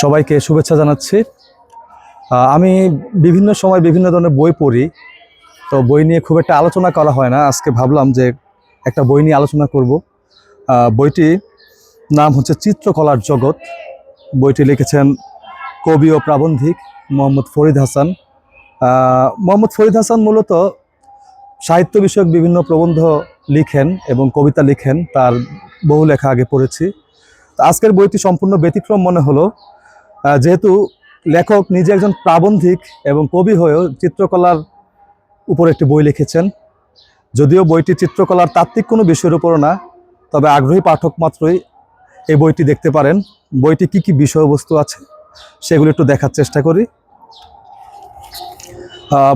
সবাইকে শুভেচ্ছা জানাচ্ছি। আমি বিভিন্ন সময় বিভিন্ন ধরনের বই পড়ি। তো বই নিয়ে খুব একটা আলোচনা করা হয় না। আজকে ভাবলাম যে একটা বই নিয়ে আলোচনা করব। বইটি নাম হচ্ছে চিত্রকলার জগৎ। বইটি লিখেছেন কবি ও প্রাবন্ধিক মোহাম্মদ ফরিদ হাসান। মোহাম্মদ ফরিদ হাসান মূলত সাহিত্য বিষয়ক বিভিন্ন প্রবন্ধ লিখেন এবং কবিতা লিখেন। তার বহু লেখা আগে পড়েছি। তো আজকের বইটি সম্পূর্ণ ব্যতিক্রম মনে হলো। যেহেতু লেখক নিজে একজন প্রাবন্ধিক এবং কবি হয়েও চিত্রকলার উপর একটি বই লিখেছেন। যদিও বইটি চিত্রকলার তাত্ত্বিক কোনো বিষয়ের উপরও না, তবে আগ্রহী পাঠক মাত্রই এই বইটি দেখতে পারেন। বইটি কি কি বিষয়বস্তু আছে সেগুলো একটু দেখার চেষ্টা করি।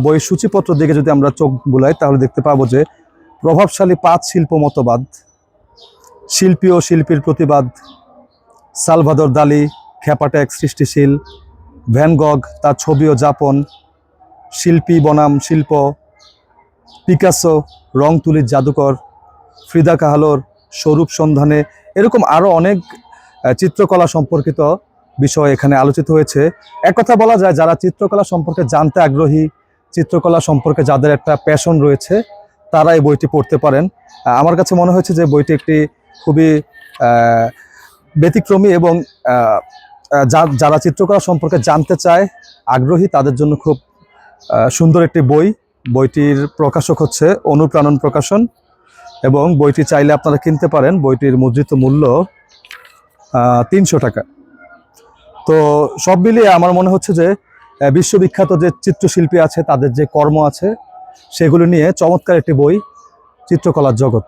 বইয়ের সূচিপত্র দিকে যদি আমরা চোখ বুলাই, তাহলে দেখতে পাবো যে প্রভাবশালী পাঁচ শিল্প মতবাদ শিল্পী ও শিল্পীর প্রতিবাদ সালভাদর দালি খ্যাপাটেক সৃষ্টিশীল ভ্যানগগ তার ছবি ও যাপন, শিল্পী বনাম শিল্প, পিকাসো, রং তুলির জাদুকর, ফ্রিদা কাহালোর স্বরূপ সন্ধানে, এরকম আরও অনেক চিত্রকলা সম্পর্কিত বিষয় এখানে আলোচিত হয়েছে। এক কথা বলা যায়, যারা চিত্রকলা সম্পর্কে জানতে আগ্রহী, চিত্রকলা সম্পর্কে যাদের একটা প্যাশন রয়েছে, তারা এই বইটি পড়তে পারেন। আমার কাছে মনে হয়েছে যে বইটি একটি খুবই ব্যতিক্রমী এবং যারা চিত্রকলা সম্পর্কে জানতে চায়, আগ্রহী, তাদের জন্য খুব সুন্দর একটি বই। বইটির প্রকাশক হচ্ছে অনুপ্রাণন প্রকাশন এবং বইটি চাইলে আপনারা কিনতে পারেন। বইটির মুদ্রিত মূল্য তিনশো টাকা। তো সব মিলিয়ে আমার মনে হচ্ছে যে বিশ্ববিখ্যাত যে চিত্রশিল্পী আছে, তাদের যে কর্ম আছে, সেগুলো নিয়ে চমৎকার একটি বই, চিত্রকলার জগৎ।